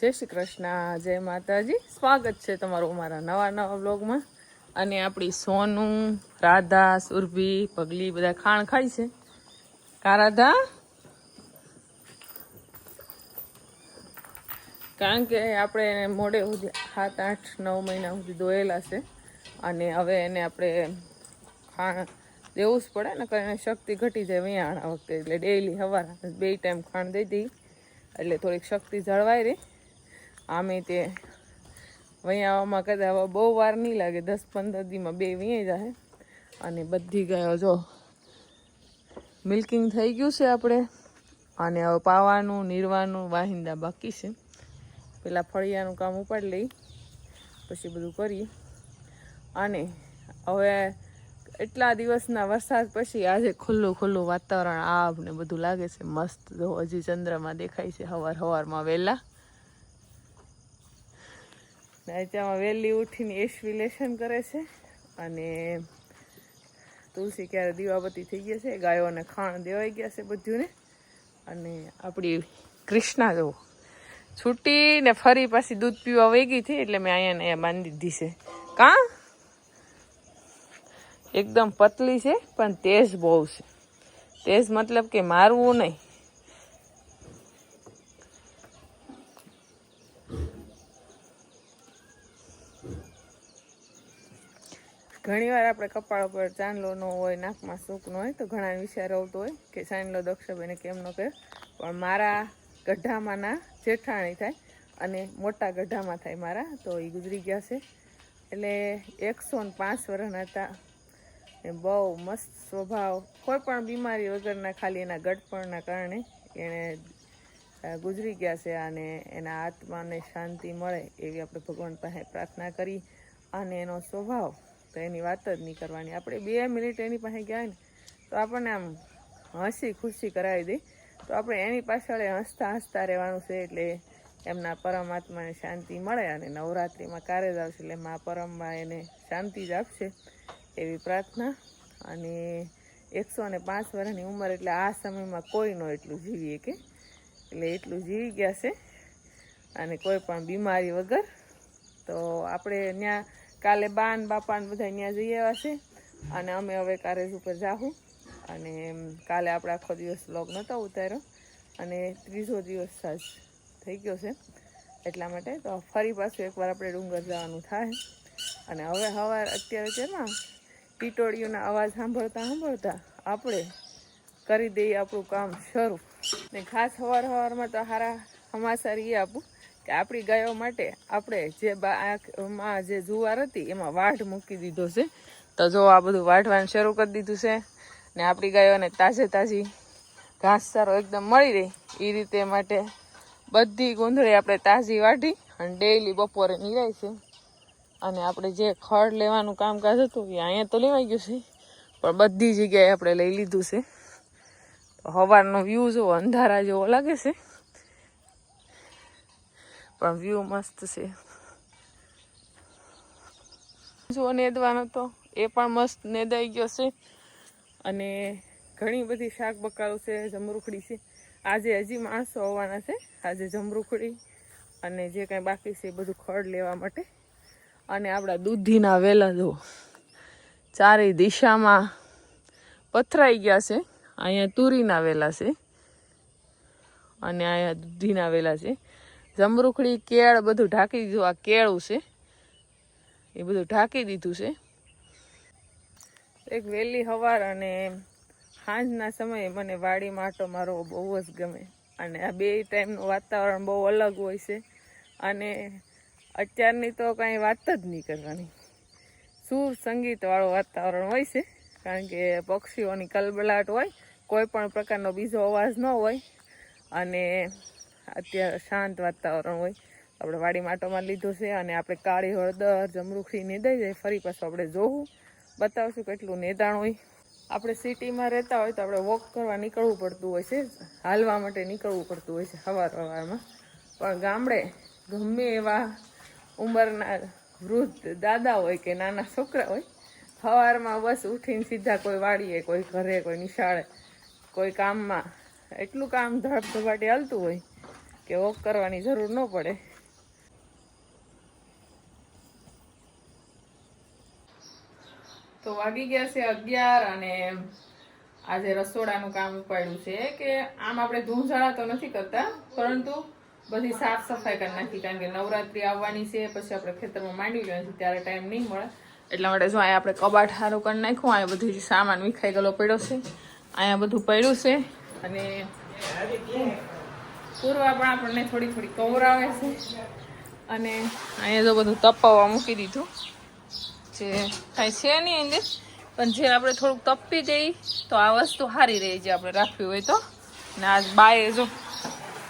જય શ્રી કૃષ્ણ. જય માતાજી. સ્વાગત છે તમારું અમારા નવા નવા બ્લોગમાં અને આપણી સોનું, રાધા, સુરભી, પગલી બધા ખાણ ખાય છે. કા રાધા? કારણ કે આપણે મોડે સુધી સાત, આઠ, નવ મહિના સુધી દોયેલા છે. અને હવે એને આપણે ખાણ દેવું જ પડે ને કારણ શક્તિ ઘટી જાય વિયાણા વખતે. એટલે ડેઈલી સવારે બે ટાઈમ ખાણ દઈ દઈ એટલે થોડીક શક્તિ જળવાઈ રહી. આમે તે વૈયાવામાં કદાચ હવે બહુ વાર નહીં લાગે, દસ પંદર દીમાં બે વીએ જાય. અને બધી ગાયો જો મિલ્કિંગ થઈ ગયું છે આપણે. અને હવે પાવાનું, નીરવાનું વાહિંદા બાકી છે. પેલા ફળિયાનું કામ ઉપાડી લઈ, પછી બધું કરી અને હવે એટલા દિવસના વરસાદ પછી આજે ખુલ્લું ખુલ્લું વાતાવરણ આ ને બધું લાગે છે. મસ્ત હજી ચંદ્રમાં દેખાય છે, હવાર હવારમાં વહેલા. નાચામાં વહેલી ઉઠીને એશવિલેશન કરે છે. અને તુલસી ક્યારે દીવાબત્તી થઈ ગયા છે ગાયોને ખાણ દેવાઈ ગયા છે બધુંને. અને આપણી કૃષ્ણા જો છૂટીને ફરી પાછી દૂધ પીવા વહી ગઈ હતી એટલે મેં અહીંયા અહીંયા બાંધી દીધી છે. કાં? એકદમ પતલી છે, પણ તેજ બહુ છે. તેજ મતલબ કે મારવું નહીં. ઘણીવાર આપણે કપાળ ઉપર ચાંદલો ન હોય, નાકમાં સૂક ન હોય, તો ઘણા વિચાર આવતો હોય કે ચાંદલો દક્ષભાઈને કેમ ન કહે. પણ મારા ગઢામાં ના જેઠાણી થાય અને મોટા ગઢામાં થાય મારા, તો એ ગુજરી ગયા છે. એટલે એકસો ને પાંચ વર્ષના હતા. એ બહુ મસ્ત સ્વભાવ. કોઈ પણ બીમારી વગરના ખાલી એના ગઢપણના કારણે એણે ગુજરી ગયા છે અને એના આત્માને શાંતિ મળે એવી આપણે ભગવાન પાસે પ્રાર્થના કરી અને એનો સ્વભાવ તો એની વાત જ નહીં કરવાની. આપણે બે મિનિટ એની પાસે ગયા ને, તો આપણને આમ હસી ખુશી કરાવી દે. તો આપણે એની પાછળ હસતા હસતા રહેવાનું છે એટલે એમના પરમાત્માને શાંતિ મળે અને નવરાત્રિમાં કારે જ આવશે એટલે મા પરમમાં એને શાંતિ જ આપશે એવી પ્રાર્થના. અને એકસો ને પાંચ વર્ષની ઉંમર એટલે આ સમયમાં કોઈ ન એટલું જીવીએ કે એટલે એટલું જીવી ગયા છે. અને કોઈ પણ બીમારી વગર તો આપણે ત્યાં કાલે બાન બાપાને બધા ત્યાં જઈ આવ્યા છે. અને અમે હવે કારેજ ઉપર જાહું. અને કાલે આપણે આખો દિવસ વ્લોગ નહોતો ઉતાર્યો. અને ત્રીજો દિવસ સાજ થઈ ગયો છે. એટલા માટે તો ફરી પાછું એકવાર આપણે ડુંગર જવાનું થાય. અને હવે સવાર અત્યારે છે ને ટીટોળીઓના અવાજ સાંભળતા સાંભળતા આપણે કરી દઈએ આપણું કામ શરૂ. ને ખાસ સવાર સવારમાં તો સારા હમાસારી એ આપું. કે આપણી ગાયો માટે આપણે જે આમાં જે જુવાર હતી, એમાં વાઢ મૂકી દીધો છે. તો જો આ બધું વાઢવાનું શરૂ કરી દીધું છે ને આપણી ગાયોને તાજે તાજી ઘાસચારો એકદમ મળી રહે. એ રીતે માટે બધી ગુંદળી આપણે તાજી વાઢી અને ડેઈલી બપોરે નીરાય છે. અને આપણે જે ખડ લેવાનું કામકાજ હતું, એ અહીંયા તો લેવાઈ ગયું છે. પણ બધી જગ્યાએ આપણે લઈ લીધું છે. હવારનો વ્યૂ જો અંધારા જેવો લાગે છે. પણ વ્યૂ મસ્ત છે. જો નેદવાનો તો એ પણ મસ્ત નેદાઈ ગયો છે. અને ઘણી બધી શાક બકારો છે, જમરૂખડી છે. આજે હજી માણસો આવવાના છે. આજે જમરૂખડી અને જે કાંઈ બાકી છે એ બધું ખડ લેવા માટે. અને આપણા દૂધીના વેલા જો ચારેય દિશામાં પથરાઈ ગયા છે. અહીંયા તુરીના વેલા છે. અને અહીંયા દૂધીના વેલા છે. જમરૂખડી, કેળ બધું ઢાંકી દીધું. આ કેળું છે. એ બધું ઢાંકી દીધું છે. એક વહેલી સવાર અને સાંજના સમયે મને વાડીમાં આટો મારવો બહુ જ ગમે. અને આ બે ટાઈમનું વાતાવરણ બહુ અલગ હોય છે. અને અત્યારની તો કાંઈ વાત જ નહીં કરવાની. સુર સંગીતવાળું વાતાવરણ હોય છે. કારણ કે પક્ષીઓની કલબલાટ હોય, કોઈ પણ પ્રકારનો બીજો અવાજ ન હોય. અને અત્યારે શાંત વાતાવરણ હોય. આપણે વાડી માટોમાં લીધું છે અને આપણે કાળી હળદર, જમરૂખી નેદાઈ જાય ફરી પાછું આપણે જોવું. બતાવશું કેટલું નેદાણ હોય. આપણે સિટીમાં રહેતા હોય તો આપણે વોક કરવા નીકળવું પડતું હોય છે. હાલવા માટે નીકળવું પડતું હોય છે સવાર સવારમાં પણ ગામડે ગમે એવા ઉંમરના વૃદ્ધ દાદા હોય કે નાના છોકરા હોય સવારમાં બસ ઉઠીને સીધા કોઈ વાડીએ, કોઈ ઘરે, કોઈ નિશાળે, કોઈ કામમાં, એટલું કામ ધડપ ધપાટી હાલતું હોય. કે વોક કરવાની જરૂર ન પડે. તો વાગી ગયા છે અગિયાર અને આજે રસોડાનું કામ ઉપાડ્યું છે કે આમ આપણે ધૂંઝાળા તો નથી કરતા, પરંતુ બધી સાફ સફાઈ કરી નાખી કારણ કે નવરાત્રી આવવાની છે, પછી આપણે ખેતરમાં માંડવી જોઈએ છે, ત્યારે ટાઈમ નહીં મળે. એટલા માટે જો અહીંયા આપણે કબાટ સારું કરી નાખ્યું, અહીંયા બધું સામાન વિખાઈ ગયેલો પડ્યો છે, અહીંયા બધું પડ્યું છે. અને પૂર્વા પણ આપણને થોડી થોડી કવરાવે છે. અને અહીંયા જો બધું તપાવવા મૂકી દીધું. જે કાંઈ છે નહીં અંદર. પણ જે આપણે થોડુંક તપી દઈ તો આ વસ્તુ સારી રહે જે આપણે રાખવી હોય તો. ને આજ બાએ જો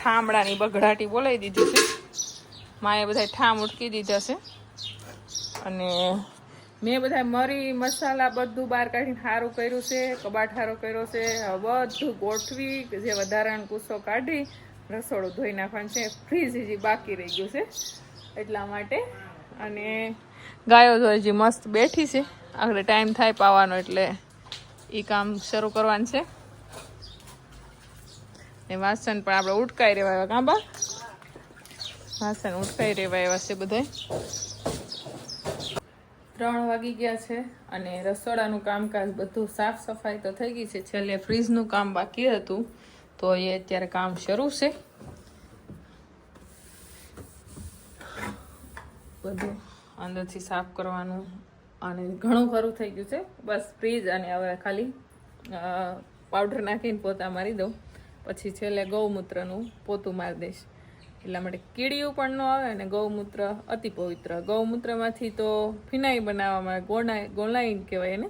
ઠામડાની બગડાટી બોલાવી દીધી છે. માએ બધા ઠામ ઉટકી દીધા છે. અને મેં બધા મરી, મસાલા બધું બહાર કાઢીને સારું કર્યું છે, કબાટ સારો કર્યો છે. બધું ગોઠવી, જે વધારાનો કૂસો કાઢી રસોડું ધોઈ નાખવાનું છે. ફ્રીજ હજી બાકી રહી ગયું છે એટલા માટે. અને ગાયો તો હજી મસ્ત બેઠી છે. આગળ ટાઈમ થાય પાવાનો એટલે એ કામ શરૂ કરવાનું છે. ને વાસણ પણ આપણે ઉટકાઈ રહેવા એવા કાંબા વાસણ ઉટકાઈ રહેવા એવા છે બધાય. ત્રણ વાગી ગયા છે અને રસોડાનું કામકાજ બધું સાફ સફાઈ તો થઈ ગઈ છે. છેલ્લે ફ્રીજનું કામ બાકી હતું. તો એ અત્યારે કામ શરૂ છે. બધું અંદરથી સાફ કરવાનું અને ઘણું ખરું થઈ ગયું છે. બસ ફ્રીજ અને હવે ખાલી પાવડર નાખીને પોતા મારી દઉં. પછી છેલ્લે ગૌમૂત્રનું પોતું મારી દઈશ. એટલા માટે કીડીયું પણ ન આવે અને ગૌમૂત્ર અતિ પવિત્ર. ગૌમૂત્રમાંથી તો ફિનાઈ બનાવવામાં ગોળાઈ ગોળાઈ કહેવાય એને.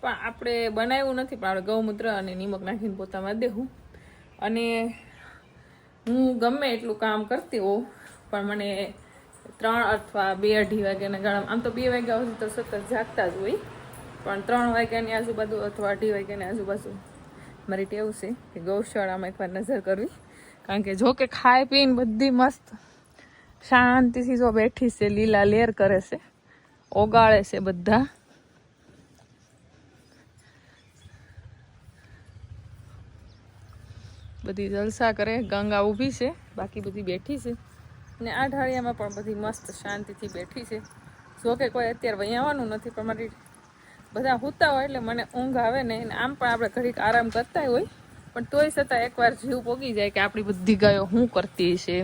પણ આપણે બનાવ્યું નથી, પણ આપણે ગૌમૂત્ર અને નિમક નાખીને પોતામાં દેવું અને હું ગમે એટલું કામ કરતી હોઉં, પણ મને ત્રણ અથવા બે અઢી વાગ્યાના ગાળામાં, આમ તો બે વાગ્યા સુધી તો સતત જાગતા જ હોય, પણ ત્રણ વાગ્યાની આજુબાજુ અથવા અઢી વાગ્યાની આજુબાજુ મારી ટેવ છે કે ગૌશાળામાં એકવાર નજર કરવી. કારણ કે જો કે ખાઈ પીને બધી મસ્ત શાંતિથી જો બેઠી છે, લીલા લેર કરે છે, ઓગાળે છે બધા. બધી જલસા કરે, ગંગા ઊભી છે, બાકી બધી બેઠી છે. અને આ ઢાળિયામાં પણ બધી મસ્ત શાંતિથી બેઠી છે. જો કે કોઈ અત્યારે વહી આવવાનું નથી, પણ મારી બધા સૂતા હોય એટલે મને ઊંઘ આવે ને આમ પણ આપણે ઘડીક આરામ કરતા હોય. પણ તોય છતાં એકવાર જીવ પોગી જાય કે આપણી બધી ગાયો શું કરતી છે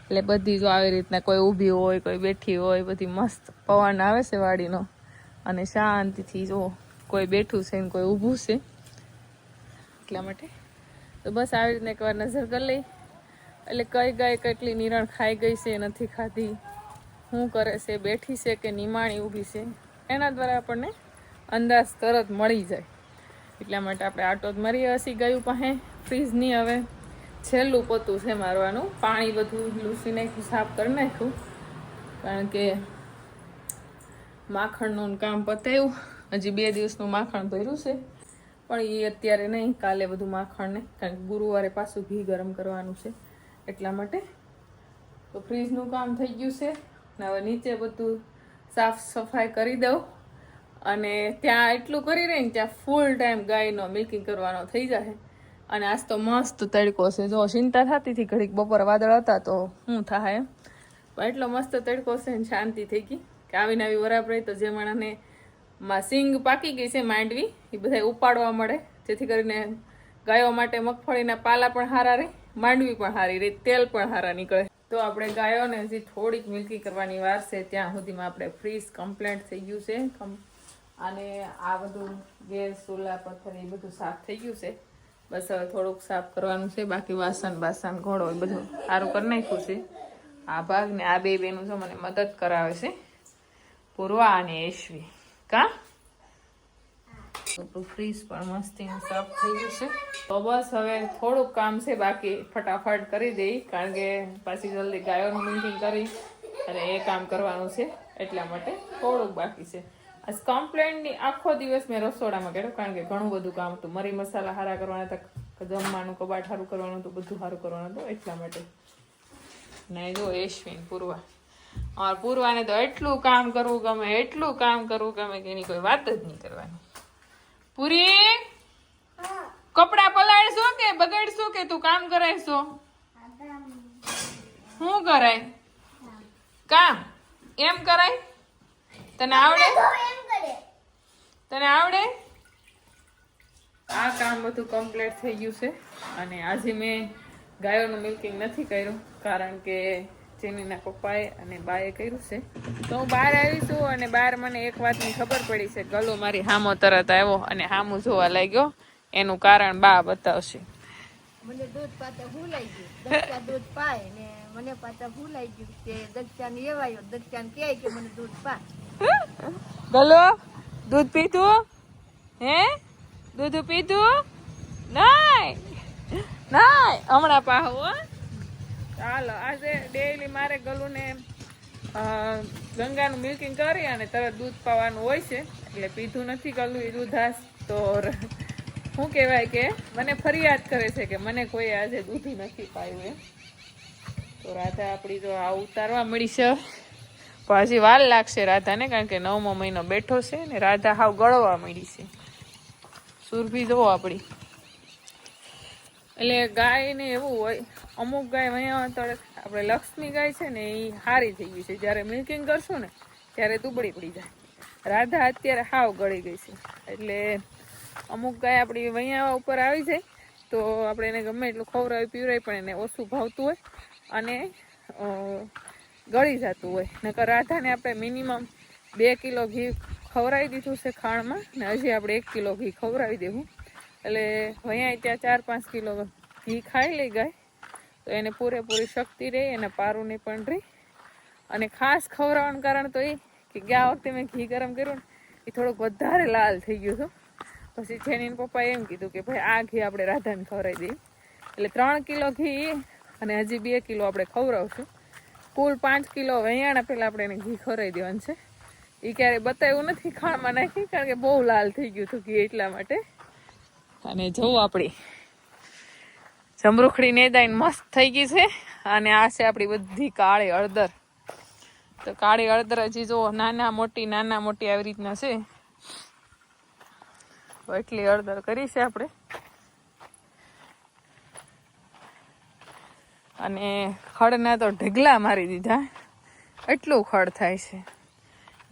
એટલે બધી જો આવી રીતના કોઈ ઊભી હોય, કોઈ બેઠી હોય, બધી મસ્ત પવન આવે છે વાડીનો. અને શાંતિથી જો કોઈ બેઠું છે ને કોઈ ઊભું છે. એટલા માટે તો બસ આવી રીતના એકવાર નજર કરી લઈ. એટલે કઈ ગાય કેટલી નિરણ ખાઈ ગઈ છે, નથી ખાધી. શું કરે છે, બેઠી છે કે નિમાણી ઊભી છે. એના દ્વારા આપણને અંદાજ તરત મળી જાય. એટલા માટે આપણે આટો જ મરી હસી ગયું પાસે ફ્રીજની હવે છેલ્લું પોતું છે મારવાનું. પાણી બધું લૂસી નાખ્યું સાફ કરી નાખ્યું. કારણ કે માખણનું કામ પતાવ્યું હજી બે દિવસનું માખણ ભર્યું છે. પણ એ અત્યારે નહીં, કાલે બધું માખણને, કારણ કે ગુરુવારે પાછું ઘી ગરમ કરવાનું છે. એટલા માટે તો ફ્રીજનું કામ થઈ ગયું છે. ને હવે નીચે બધું સાફ સફાઈ કરી દઉં. અને ત્યાં એટલું કરી રહીને ત્યાં ફૂલ ટાઈમ ગાયનો મિલ્કિંગ કરવાનો થઈ જશે અને આજ તો મસ્ત તડકો છે. જો ચિંતા થતી હતી, ઘડીક બપોર વાદળ હતા તો શું થાય એમ. પણ એટલો મસ્ત તડકો છે ને શાંતિ થઈ ગઈ. કે આવીને આવી વરાપ રહી તો જે માણસને માં સિંગ પાકી ગઈ છે માંડવી. એ બધા ઉપાડવા મળે. જેથી કરીને ગાયો માટે મગફળીના પાલા પણ સારા રહે, માંડવી પણ સારી રહે, તેલ પણ સારા નીકળે. તો આપણે ગાયોને હજી થોડીક મિલકી કરવાની વાર છે, ત્યાં સુધીમાં આપણે ફ્રીઝ કમ્પ્લેટ થઈ ગયું છે. અને આ બધું ગેસ, ચૂલા, પથ્થર એ બધું સાફ થઈ ગયું છે. બસ હવે થોડુંક સાફ કરવાનું છે, બાકી વાસણ, બાસણ, ઘોડો એ બધું સારું કરી નાખ્યું છે. આ ભાગ ને આ બે બેનું જો મને મદદ કરાવે છે. પૂર્વા અને એશવી કા? આપણું ફ્રીજ પણ મસ્તી સાફ થઈ ગયું છે તો બસ હવે થોડુંક કામ છે, બાકી ફટાફટ કરી દઈ, કારણ કે પાછી જલ્દી ગાયોનું મિટિંગ કરી, અને એ કામ કરવાનું છે, એટલા માટે થોડુંક બાકી છે. આજ કમ્પ્લેન્ટની આખો દિવસ મેં રસોડામાં કર્યો, કારણ કે ઘણું બધું કામ હતું. મરી મસાલા હારા કરવાના હતા જમવાનું, કબાટ સારું કરવાનું હતું, બધું સારું કરવાનું હતું, એટલા માટે. ને જો એશ્વિન પૂર્વા. અમારા પૂર્વાને તો એટલું કામ કરવું ગમે એટલું કામ કરવું ગમે કે એની કોઈ વાત જ નહીં કરવાની. પૂરી કપડા પલાળશો કે બગાડશો કે તું કામ કરાવશો? શું કરાય? કામ? એમ કરાય? તને આવડે? તને આવડે? આ કામ બધું કમ્પ્લીટ થઈ ગયું છે. અને આજે મેં ગાયોનું મિલ્કિંગ નથી કર્યું કારણ કે જેનીના પપ્પાએ અને બાએ કર્યું છે. તો હું બહાર આવી છું અને બહાર મને એક વાતની ખબર પડી છે. ગલો મારી હામો તરત આવ્યો અને હામું જોવા લાગ્યો. એનું કારણ બા બતાવશે. મને દૂધ પાતા ભૂલાઈ ગયું. દૂધ પાય ને મને પાતા ભૂલાઈ ગયું કે દક્ષા ને એવાયો. દક્ષા ને કહે કે મને દૂધ પા. ગલો દૂધ પીધું? હે? દૂધ પીધું? નાય નાય હમણાં પાહો ચાલો આજે ડેઈલી મારે ગલુને ને ગંગાનું મિલ્કિંગ કરી અને તરત દૂધ પાવાનું હોય છે. એટલે પીધું નથી ગલું, એ દૂધાસ તો શું કહેવાય કે મને ફરિયાદ કરે છે કે મને કોઈ આજે દૂધ નથી પાયું એમ. તો રાધા આપણી તો આ ઉતારવા મળી છે. પણ હજી વાર લાગશે રાધાને, કારણ કે નવમો મહિનો બેઠો છે ને રાધા હાવ ગળવા મળી છે. સુરભી જુઓ આપણી. એટલે ગાયને એવું હોય, અમુક ગાય અહીંયા તળે આપણે લક્ષ્મી ગાય છે ને એ હારી થઈ ગઈ છે. જ્યારે મિલ્કિંગ કરશું ને, ત્યારે દુબળી પડી જાય. રાધા અત્યારે હાવ ગળી ગઈ છે. એટલે અમુક ગાય આપણી વૈયા ઉપર આવી જાય, તો આપણે એને ગમે એટલું ખવડાવી પીવરાય પણ એને ઓછું ભાવતું હોય અને ગળી જતું હોય. નકર રાધાને આપણે મિનિમમ બે કિલો ઘી ખવડાવી દીધું છે ખાણમાં, ને હજી આપણે એક કિલો ઘી ખવડાવી દેવું. એટલે અહીંયા ત્યાં ચાર પાંચ કિલો ઘી ખાઈ લઈ ગાય તો એને પૂરેપૂરી શક્તિ રહે, એને પારું નહીં પણ રહે. અને ખાસ ખવડાવવાનું કારણ તો એ કે ગયા વખતે મેં ઘી ગરમ કર્યું ને, એ થોડુંક વધારે લાલ થઈ ગયું હતું. પછી જેની પપ્પાએ એમ કીધું કે ભાઈ, આ ઘી આપણે રાધાને ખવડાવી દઈએ. એટલે ત્રણ કિલો ઘી અને હજી બે કિલો આપણે ખવડાવશું. કુલ પાંચ કિલો વૈયાણા પહેલાં આપણે એને ઘી ખવડાવી દેવાનું છે. એ ક્યારેય બતાવ્યું નથી ખાણમાં નાખી કારણ કે બહુ લાલ થઈ ગયું હતું ઘી એટલા માટે. અને જોવું આપણી જમરૂખડી નેદાઈને મસ્ત થઈ ગઈ છે. અને આ છે આપણી બધી કાળી હળદર. તો કાળી હળદર હજી જો નાના મોટી નાના મોટી આવી રીતના છે. એટલી હળદર કરી છે આપણે. અને ખડના તો ઢગલા મારી દીધા. એટલું ખડ થાય છે.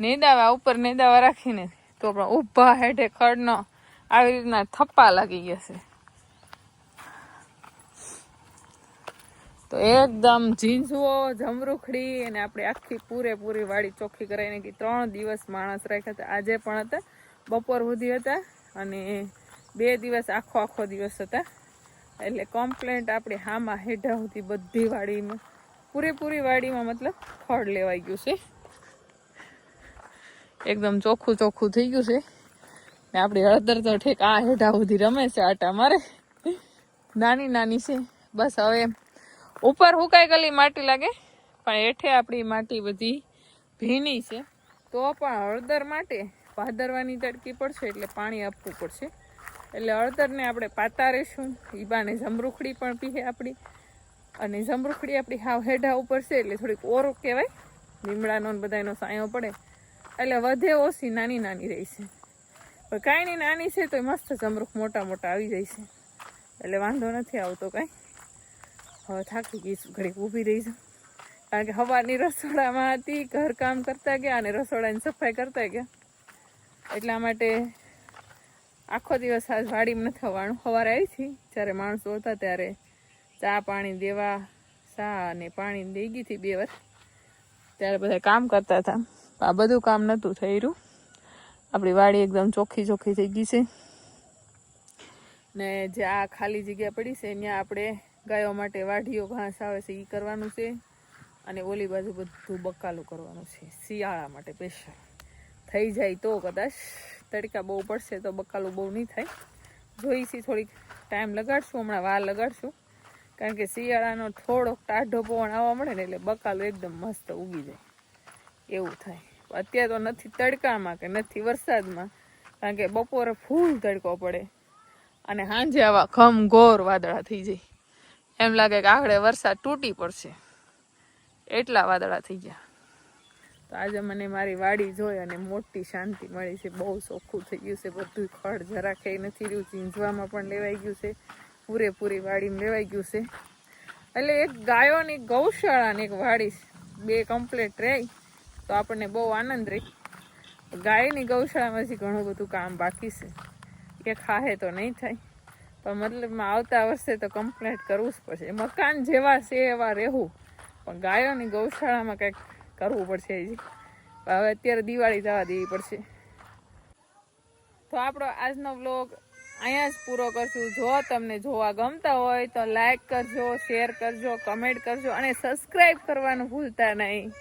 નેદાવા ઉપર નેદાવા રાખીને તો પણ ઊભા હેઠે ખડનો આવી રીતના થપ્પા લાગી ગયા છે. તો એકદમ ઝીંઝવો જમરૂખડી અને આપણે આખી પૂરેપૂરી વાડી ચોખ્ખી કરાવીને કે ત્રણ દિવસ માણસ રાખ્યા હતા. આજે પણ હતા, બપોર સુધી હતા અને બે દિવસ આખો આખો દિવસ હતા. એટલે કમ્પ્લેન્ટ આપણે હામાં હેઠા સુધી બધી વાડીમાં, પૂરેપૂરી વાડીમાં મતલબ ફળ લેવાઈ ગયું છે. એકદમ ચોખ્ખું ચોખ્ખું થઈ ગયું છે. ને આપણી હળદર તો ઠેક આ હેઠા સુધી રમે છે આટા મારે. નાની નાની છે. બસ હવે ઉપર હુકાઈ ગયેલી માટી લાગે. પણ હેઠે આપણી માટી બધી ભીની છે. તો પણ હળદર માટે ભાદરવાની તડકી પડશે એટલે પાણી આપવું પડશે. એટલે હળદરને આપણે પાતા રહીશું ઈબાને જમરૂખડી પણ પીએ આપણી અને જમરૂખડી આપણી હાવ હેઢા ઉપર છે એટલે થોડીક ઓરો કહેવાય. લીમડાનો બધાનો સાયો પડે. એટલે વધે ઓછી નાની નાની રહી છે. કાંઈ નહીં, નાની છે તો મસ્ત જમરૂખ મોટા મોટા આવી જાય છે. એટલે વાંધો નથી આવતો કાંઈ. હવે થાકી ગઈ છું, ઘડીક ઊભી રહી કારણ કે સવારની રસોડામાં હતી ઘર કામ કરતા ગયા અને રસોડાની સફાઈ કરતા ગયા. એટલા માટે આખો દિવસ આજ વાડીમાં નથી આવવાનું. સવારે આવી હતી, જ્યારે માણસો હતા ત્યારે ચા પાણી દેવા ચા અને પાણી દઈ ગઈ હતી બે વાર. ત્યારે બધા કામ કરતા હતા. આ બધું કામ નહોતું થઈ રહ્યું આપણી વાડી એકદમ ચોખ્ખી ચોખ્ખી થઈ ગઈ છે. ને જે આ ખાલી જગ્યા પડી છે, ત્યાં આપણે ગાયો માટે વાઢીઓ, ઘાસ આવે છે એ કરવાનું છે. અને ઓલી બાજુ બધું બકાલું કરવાનું છે, શિયાળા માટે સ્પેશિયલ થઈ જાય તો કદાચ તડકા બહુ પડશે તો બકાલું બહુ નહીં થાય. જોઈશી થોડીક ટાઈમ લગાડશું, હમણાં વાર લગાડશું. કારણ કે શિયાળાનો થોડોક ટાઢો પવન આવવા મળે ને એટલે બકાલું એકદમ મસ્ત ઉગી જાય. એવું થાય. અત્યારે તો નથી તડકામાં કે નથી વરસાદમાં, કારણ કે બપોરે ફૂલ તડકો પડે. અને સાંજે આવા ઘમ ઘોર વાદળા થઈ જાય. એમ લાગે કે આગળ વરસાદ તૂટી પડશે. એટલા વાદળા થઈ ગયા. તો આજે મને મારી વાડી જોઈ અને મોટી શાંતિ મળી છે. બહુ ચોખ્ખું થઈ ગયું છે. બધું ખડ જરા ખાઈ નથી રહ્યું. ચીંજવામાં પણ લેવાઈ ગયું છે. પૂરેપૂરી વાડીમાં લેવાઈ ગયું છે. એટલે એક ગાયોની ગૌશાળાની એક વાડી બે કમ્પ્લેટ રહી. તો આપણને બહુ આનંદ રહી. ગાયની ગૌશાળામાંથી ઘણું બધું કામ બાકી છે. કે ખાહે તો નહીં થાય. પણ મતલબમાં આવતા વર્ષે તો કમ્પ્લેટ કરવું જ પડશે. મકાન જેવા છે એવા રહેવું. પણ ગાયોની ગૌશાળામાં કંઈક કરવું પડશે હજી. હવે અત્યારે દિવાળી જવા દેવી પડશે. તો આપણો આજનો વ્લોગ અહીંયા જ પૂરો કરશું. જો તમને જોવા ગમતા હોય તો લાઈક કરજો શેર કરજો કમેન્ટ કરજો અને સબસ્ક્રાઈબ કરવાનું ભૂલતા નહીં.